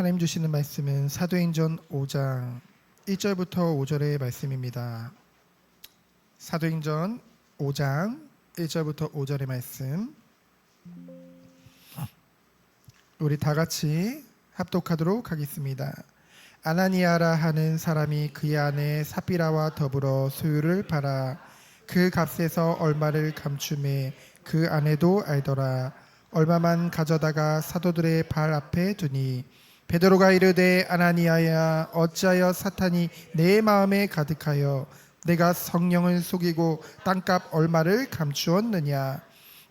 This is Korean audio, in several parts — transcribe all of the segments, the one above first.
하나님 주시는 말씀은 사도행전 5장 1절부터 5절의 말씀입니다. 사도행전 5장 1절부터 5절의 말씀. 우리 다 같이 합독하도록 하겠습니다. 아나니아라 하는 사람이 그의 아내 사비라와 더불어 소유를 팔아 그 값에서 얼마를 감춤해 그 아내도 알더라. 얼마만 가져다가 사도들의 발 앞에 두니 베드로가 이르되 아나니아야 어찌하여 사탄이 내 마음에 가득하여 내가 성령을 속이고 땅값 얼마를 감추었느냐?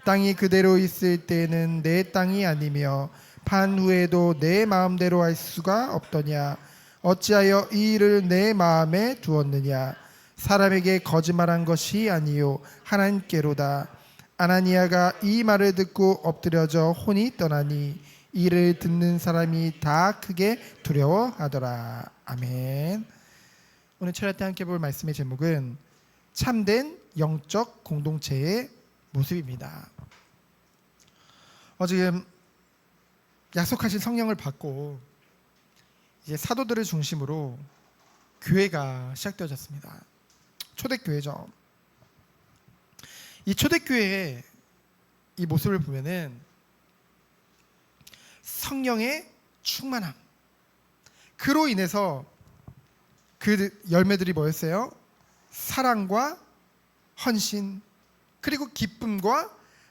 땅이 그대로 있을 때는 내 땅이 아니며 판 후에도 내 마음대로 할 수가 없더냐? 어찌하여 이 일을 내 마음에 두었느냐? 사람에게 거짓말한 것이 아니요 하나님께로다. 아나니아가 이 말을 듣고 엎드려져 혼이 떠나니 이를 듣는 사람이 다 크게 두려워하더라. 아멘. 오늘 철야 때 함께 볼 말씀의 제목은 참된 영적 공동체의 모습입니다. 어 지금 약속하신 성령을 받고 이제 사도들을 중심으로 교회가 시작되어졌습니다. 초대교회죠. 이 초대교회의 이 모습을 보면은 성령의 충만함. 그로 인해서 그 열매들이 뭐였어요? 사랑과 헌신 그리고 기쁨과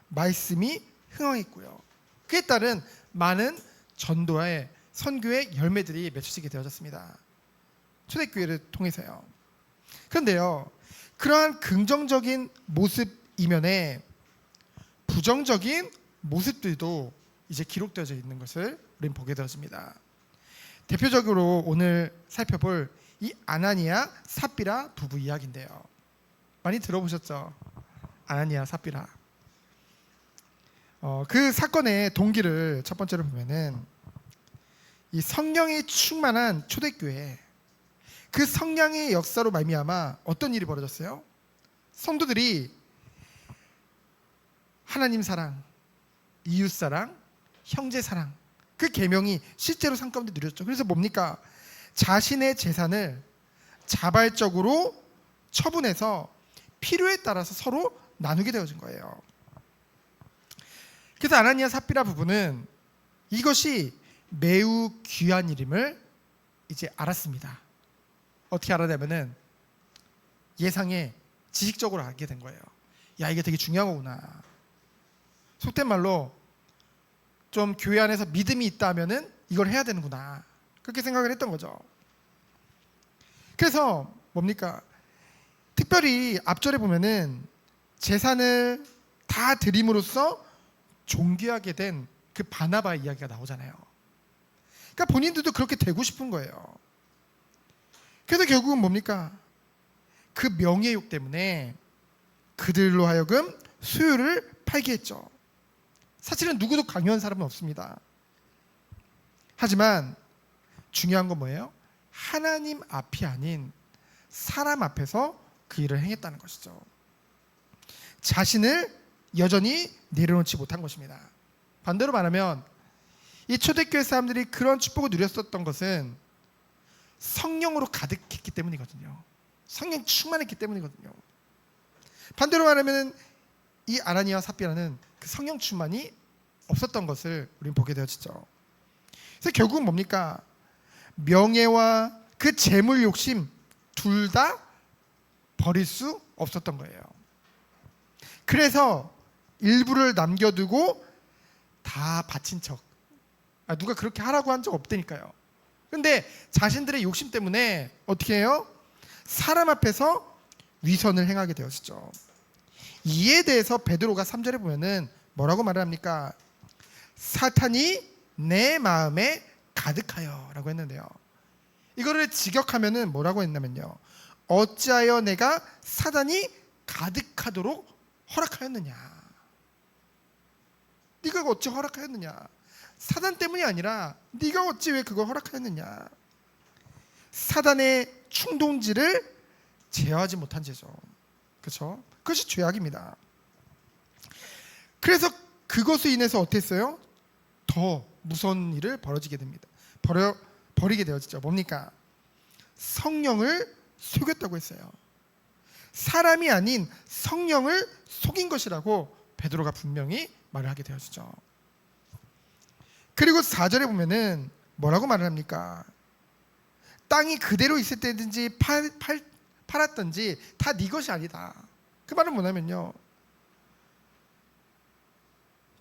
말씀이 흥황했고요. 그에 따른 많은 전도의 선교의 열매들이 맺혀지게 되어졌습니다. 초대교회를 통해서요. 그런데요, 그러한 긍정적인 모습 이면에 부정적인 모습들도 이제 기록되어져 있는 것을 우리는 보게 되었습니다. 대표적으로 오늘 살펴볼 이 아나니아 삽비라 부부 이야기인데요. 많이 들어보셨죠? 아나니아 삽비라. 어, 그 사건의 동기를 첫 번째로 보면은 이 성령이 충만한 초대교회 그 성령의 역사로 말미암아 어떤 일이 벌어졌어요? 성도들이 하나님 사랑, 이웃 사랑, 형제 사랑 그 계명이 실제로 삶 가운데 누렸죠. 그래서 뭡니까? 자신의 재산을 자발적으로 처분해서 필요에 따라서 서로 나누게 되어진 거예요. 그래서 아나니아 삽비라 부부는 이것이 매우 귀한 일임을 이제 알았습니다. 어떻게 알았냐면은 예상에 지식적으로 알게 된 거예요. 야 이게 되게 중요한 거구나. 속된 말로 좀 교회 안에서 믿음이 있다면은 이걸 해야 되는구나. 그렇게 생각을 했던 거죠. 그래서 뭡니까? 특별히 앞절에 보면은 재산을 다 드림으로써 존귀하게 된 그 바나바 이야기가 나오잖아요. 그러니까 본인들도 그렇게 되고 싶은 거예요. 그래서 결국은 뭡니까? 그 명예욕 때문에 그들로 하여금 수요를 팔게 했죠. 사실은 누구도 강요한 사람은 없습니다. 하지만 중요한 건 뭐예요? 하나님 앞이 아닌 사람 앞에서 그 일을 행했다는 것이죠. 자신을 여전히 내려놓지 못한 것입니다. 반대로 말하면 이 초대교회 사람들이 그런 축복을 누렸었던 것은 성령으로 가득했기 때문이거든요. 성령 충만했기 때문이거든요. 반대로 말하면 이 아나니아와 삽비라는 그 성령 충만이 없었던 것을 우리는 보게 되어지죠. 그래서 결국은 뭡니까? 명예와 그 재물 욕심 둘 다 버릴 수 없었던 거예요. 그래서 일부를 남겨두고 다 바친 척. 아, 누가 그렇게 하라고 한 적 없다니까요. 근데 자신들의 욕심 때문에 어떻게 해요? 사람 앞에서 위선을 행하게 되었죠. 이에 대해서 베드로가 3절에 보면은 뭐라고 말을 합니까? 사탄이 내 마음에 가득하여라고 했는데요. 이거를 직역하면은 뭐라고 했냐면요. 어찌하여 내가 사단이 가득하도록 허락하였느냐? 네가 어찌 허락하였느냐? 사단 때문이 아니라 네가 어찌 왜 그걸 허락하였느냐? 사단의 충동지를 제어하지 못한 죄죠. 그렇죠? 그것이 죄악입니다. 그래서 그것으로 인해서 어땠어요? 더 무서운 일을 벌어지게 됩니다. 버려 버리게 되어지죠. 뭡니까? 성령을 속였다고 했어요. 사람이 아닌 성령을 속인 것이라고 베드로가 분명히 말을 하게 되어지죠. 그리고 4절에 보면은 뭐라고 말을 합니까? 땅이 그대로 있을 때든지 팔, 팔, 팔았든지 다 네 것이 아니다. 그 말은 뭐냐면요.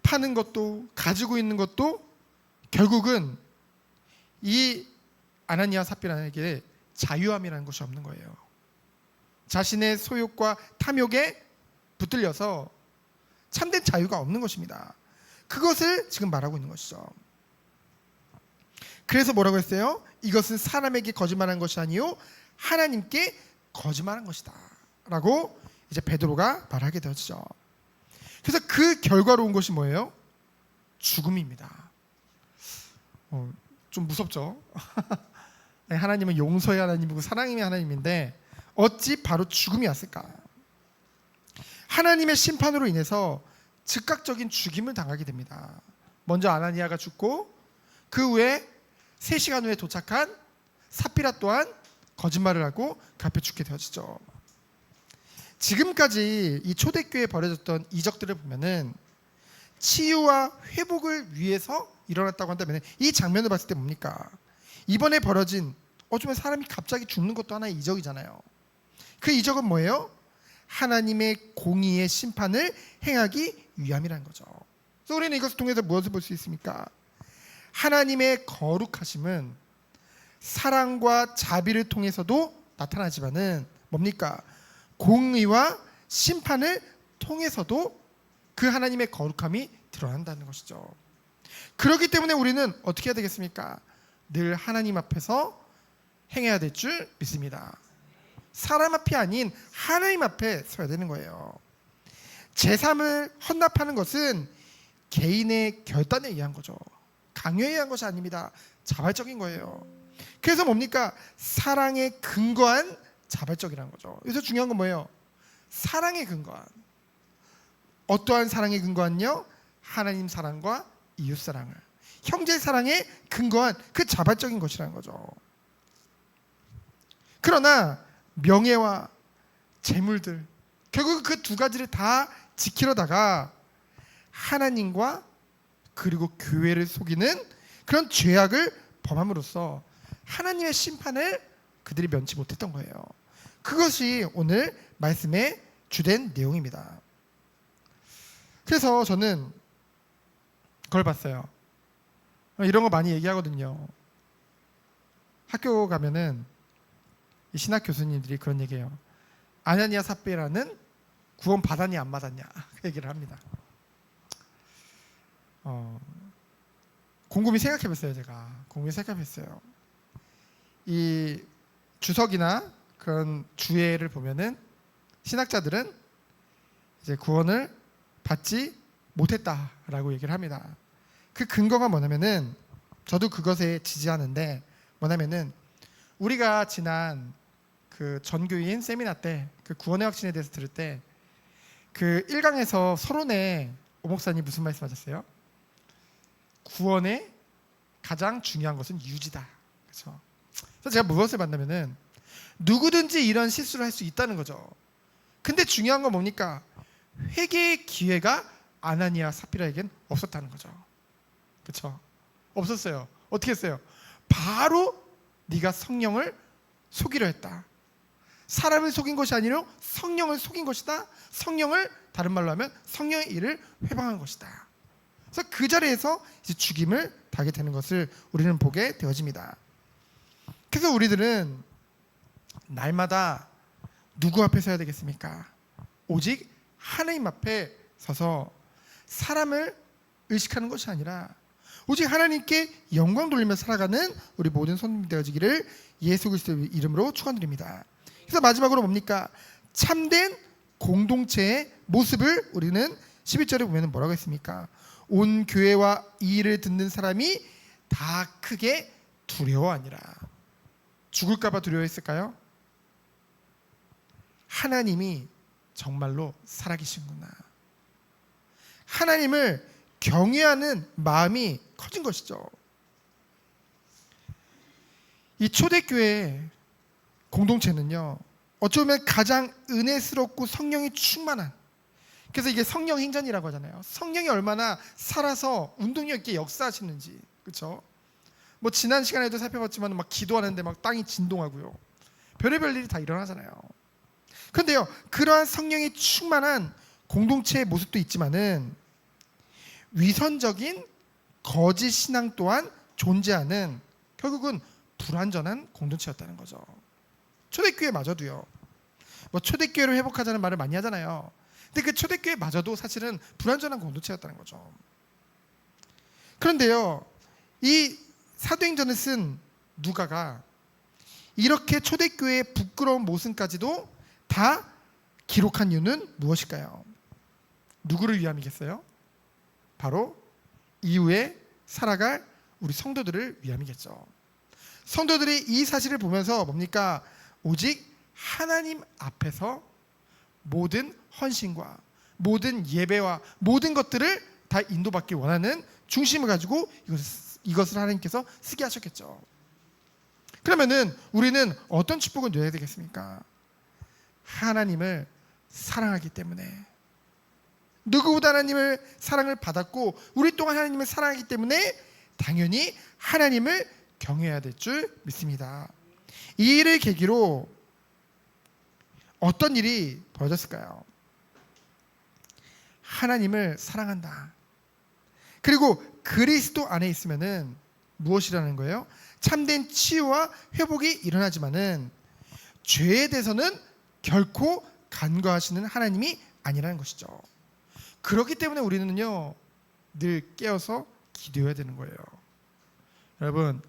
파는 것도 가지고 있는 것도 결국은 이 아나니아 삽비라에게 자유함이라는 것이 없는 거예요. 자신의 소욕과 탐욕에 붙들려서 참된 자유가 없는 것입니다. 그것을 지금 말하고 있는 것이죠. 그래서 뭐라고 했어요? 이것은 사람에게 거짓말한 것이 아니요 하나님께 거짓말한 것이다 라고 이제 베드로가 말하게 되었죠. 그래서 그 결과로 온 것이 뭐예요? 죽음입니다. 어, 좀 무섭죠. 네, 하나님은 용서의 하나님이고 사랑의 하나님인데 어찌 바로 죽음이 왔을까? 하나님의 심판으로 인해서 즉각적인 죽임을 당하게 됩니다. 먼저 아나니아가 죽고 그 후에 3시간 후에 도착한 사피라 또한 거짓말을 하고 그 앞에 죽게 되어지죠. 지금까지 이 초대교회에 벌어졌던 이적들을 보면은 치유와 회복을 위해서 일어났다고 한다면 이 장면을 봤을 때 뭡니까? 이번에 벌어진 어쩌면 사람이 갑자기 죽는 것도 하나의 이적이잖아요. 그 이적은 뭐예요? 하나님의 공의의 심판을 행하기 위함이라는 거죠. 그래서 우리는 이것을 통해서 무엇을 볼 수 있습니까? 하나님의 거룩하심은 사랑과 자비를 통해서도 나타나지만은 뭡니까? 공의와 심판을 통해서도 그 하나님의 거룩함이 드러난다는 것이죠. 그렇기 때문에 우리는 어떻게 해야 되겠습니까? 늘 하나님 앞에서 행해야 될 줄 믿습니다. 사람 앞이 아닌 하나님 앞에 서야 되는 거예요. 제3을 헌납하는 것은 개인의 결단에 의한 거죠. 강요에 의한 것이 아닙니다. 자발적인 거예요. 그래서 뭡니까? 사랑에 근거한 자발적이라는 거죠. 여기서 중요한 건 뭐예요? 사랑에 근거한. 어떠한 사랑에 근거한요? 하나님 사랑과 이웃 사랑을. 형제 사랑에 근거한 그 자발적인 것이라는 거죠. 그러나 명예와 재물들 결국 그 두 가지를 다 지키려다가 하나님과 그리고 교회를 속이는 그런 죄악을 범함으로써 하나님의 심판을 그들이 면치 못했던 거예요. 그것이 오늘 말씀의 주된 내용입니다. 그래서 저는 그걸 봤어요. 이런 거 많이 얘기하거든요. 학교 가면은 이 신학 교수님들이 그런 얘기해요. 아냐니아 삽비라는 구원 받았냐 안 받았냐 그 얘기를 합니다. 어, 곰곰이 생각해봤어요 제가 곰곰이 생각해봤어요. 이 주석이나 그런 주애를 보면은 신학자들은 이제 구원을 받지 못했다라고 얘기를 합니다. 그 근거가 뭐냐면은 저도 그것에 지지하는데 뭐냐면은 우리가 지난 그 전교인 세미나 때 그 구원의 확신에 대해서 들을 때 그 1강에서 서론에 오 목사님 무슨 말씀 하셨어요? 구원의 가장 중요한 것은 유지다. 그렇죠? 그래서 제가 무엇을 만나면은 누구든지 이런 실수를 할 수 있다는 거죠. 근데 중요한 건 뭡니까? 회개의 기회가 아나니아 사피라에겐 없었다는 거죠. 그렇죠? 없었어요. 어떻게 했어요? 바로 네가 성령을 속이려 했다. 사람을 속인 것이 아니라 성령을 속인 것이다. 성령을 다른 말로 하면 성령의 일을 회방한 것이다. 그래서 그 자리에서 이제 죽임을 당하게 되는 것을 우리는 보게 되어집니다. 그래서 우리들은 날마다 누구 앞에 서야 되겠습니까? 오직 하나님 앞에 서서 사람을 의식하는 것이 아니라 오직 하나님께 영광 돌리며 살아가는 우리 모든 손님 되어지기를 예수 그리스도의 이름으로 축원드립니다. 그래서 마지막으로 뭡니까? 참된 공동체의 모습을 우리는 11절에 보면 뭐라고 했습니까? 온 교회와 이 일을 듣는 사람이 다 크게 두려워하니라. 죽을까봐 두려워했을까요? 하나님이 정말로 살아계신구나. 하나님을 경외하는 마음이 커진 것이죠. 이 초대교회 공동체는요. 어쩌면 가장 은혜스럽고 성령이 충만한 그래서 이게 성령 행전이라고 하잖아요. 성령이 얼마나 살아서 운동력 있게 역사하시는지 그렇죠? 뭐 지난 시간에도 살펴봤지만 막 기도하는데 막 땅이 진동하고요. 별의별 일이 다 일어나잖아요. 그런데요, 그러한 성령이 충만한 공동체의 모습도 있지만은 위선적인 거짓 신앙 또한 존재하는 결국은 불완전한 공동체였다는 거죠. 초대교회마저도요. 뭐 초대교회를 회복하자는 말을 많이 하잖아요. 근데 그 초대교회마저도 사실은 불완전한 공동체였다는 거죠. 그런데요, 이 사도행전을 쓴 누가가 이렇게 초대교회의 부끄러운 모습까지도 다 기록한 이유는 무엇일까요? 누구를 위함이겠어요? 바로 이후에 살아갈 우리 성도들을 위함이겠죠. 성도들이 이 사실을 보면서 뭡니까? 오직 하나님 앞에서 모든 헌신과 모든 예배와 모든 것들을 다 인도받기 원하는 중심을 가지고 이것을, 이것을 하나님께서 쓰게 하셨겠죠. 그러면은 우리는 어떤 축복을 누려야 되겠습니까? 하나님을 사랑하기 때문에 누구보다 하나님을 사랑을 받았고 우리 또한 하나님을 사랑하기 때문에 당연히 하나님을 경외해야 될 줄 믿습니다. 이 일을 계기로 어떤 일이 벌어졌을까요? 하나님을 사랑한다. 그리고 그리스도 안에 있으면은 무엇이라는 거예요? 참된 치유와 회복이 일어나지만은 죄에 대해서는 결코 간과하시는 하나님이 아니라는 것이죠. 그렇기 때문에 우리는요 늘 깨어서 기도해야 되는 거예요. 여러분,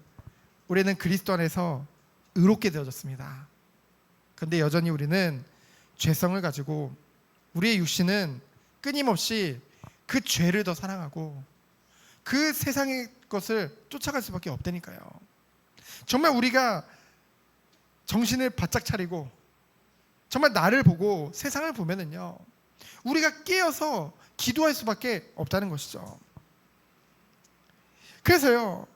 우리는 그리스도 안에서 의롭게 되어졌습니다. 근데 여전히 우리는 죄성을 가지고 우리의 육신은 끊임없이 그 죄를 더 사랑하고 그 세상의 것을 쫓아갈 수밖에 없다니까요. 정말 우리가 정신을 바짝 차리고 정말 나를 보고 세상을 보면은요. 우리가 깨어서 기도할 수밖에 없다는 것이죠. 그래서요.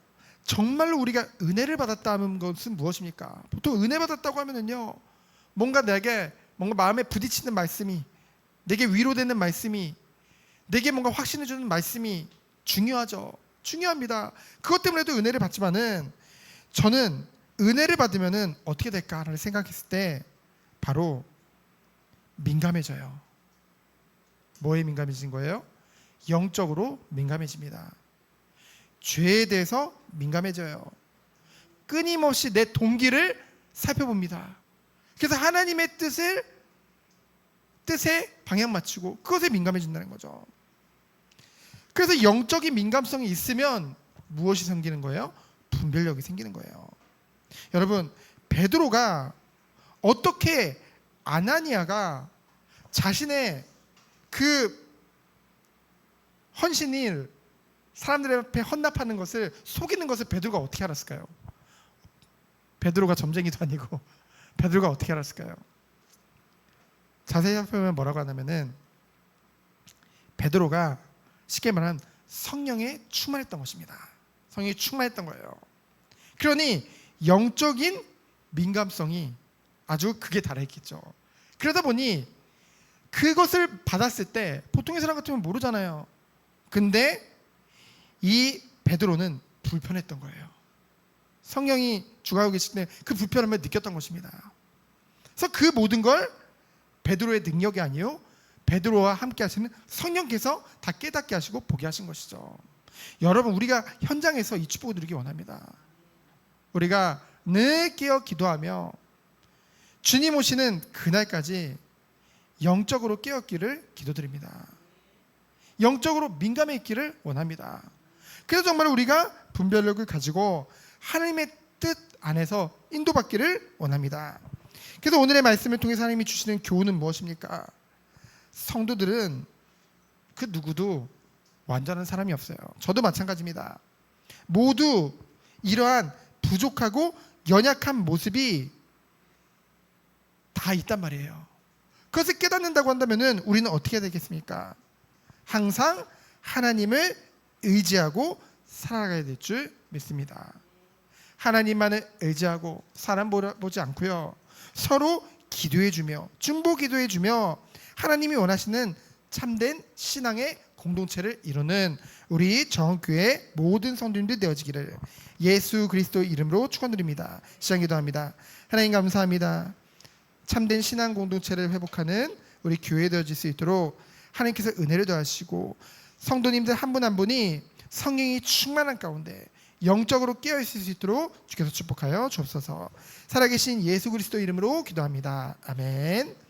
정말로 우리가 은혜를 받았다는 것은 무엇입니까? 보통 은혜 받았다고 하면은요. 뭔가 내게 뭔가 마음에 부딪히는 말씀이 내게 위로되는 말씀이 내게 뭔가 확신을 주는 말씀이 중요하죠. 중요합니다. 그것 때문에도 은혜를 받지만은 저는 은혜를 받으면은 어떻게 될까를 생각했을 때 바로 민감해져요. 뭐에 민감해진 거예요? 영적으로 민감해집니다. 죄에 대해서 민감해져요. 끊임없이 내 동기를 살펴봅니다. 그래서 하나님의 뜻을 뜻에 방향 맞추고 그것에 민감해진다는 거죠. 그래서 영적인 민감성이 있으면 무엇이 생기는 거예요? 분별력이 생기는 거예요. 여러분 베드로가 어떻게 아나니아가 자신의 그 헌신일 사람들 앞에 헌납하는 것을 속이는 것을 베드로가 어떻게 알았을까요? 베드로가 점쟁이도 아니고 베드로가 어떻게 알았을까요? 자세히 살펴보면 뭐라고 하냐면은 베드로가 쉽게 말하면 성령에 충만했던 것입니다. 성령에 충만했던 거예요. 그러니 영적인 민감성이 아주 극에 달해있겠죠. 그러다 보니 그것을 받았을 때 보통의 사람 같으면 모르잖아요. 근데 이 베드로는 불편했던 거예요. 성령이 주가고 계실 때 그 불편함을 느꼈던 것입니다. 그래서 그 모든 걸 베드로의 능력이 아니요 베드로와 함께 하시는 성령께서 다 깨닫게 하시고 보게 하신 것이죠. 여러분 우리가 현장에서 이 축복을 누리기 원합니다. 우리가 늘 깨어 기도하며 주님 오시는 그날까지 영적으로 깨었기를 기도드립니다. 영적으로 민감해 있기를 원합니다. 그래서 정말 우리가 분별력을 가지고 하나님의 뜻 안에서 인도받기를 원합니다. 그래서 오늘의 말씀을 통해 하나님이 주시는 교훈은 무엇입니까? 성도들은 그 누구도 완전한 사람이 없어요. 저도 마찬가지입니다. 모두 이러한 부족하고 연약한 모습이 다 있단 말이에요. 그것을 깨닫는다고 한다면은 우리는 어떻게 해야 되겠습니까? 항상 하나님을 의지하고 살아가야 될 줄 믿습니다. 하나님만을 의지하고 사람 보지 않고요. 서로 기도해주며 중보 기도해주며 하나님이 원하시는 참된 신앙의 공동체를 이루는 우리 정교회 모든 성도님들 되어지기를 예수 그리스도 이름으로 축원드립니다. 시작 기도합니다. 하나님 감사합니다. 참된 신앙 공동체를 회복하는 우리 교회 되어질 수 있도록 하나님께서 은혜를 더하시고 성도님들 한 분 한 분이 성령이 충만한 가운데 영적으로 깨어 있을 수 있도록 주께서 축복하여 주옵소서. 살아계신 예수 그리스도 이름으로 기도합니다. 아멘.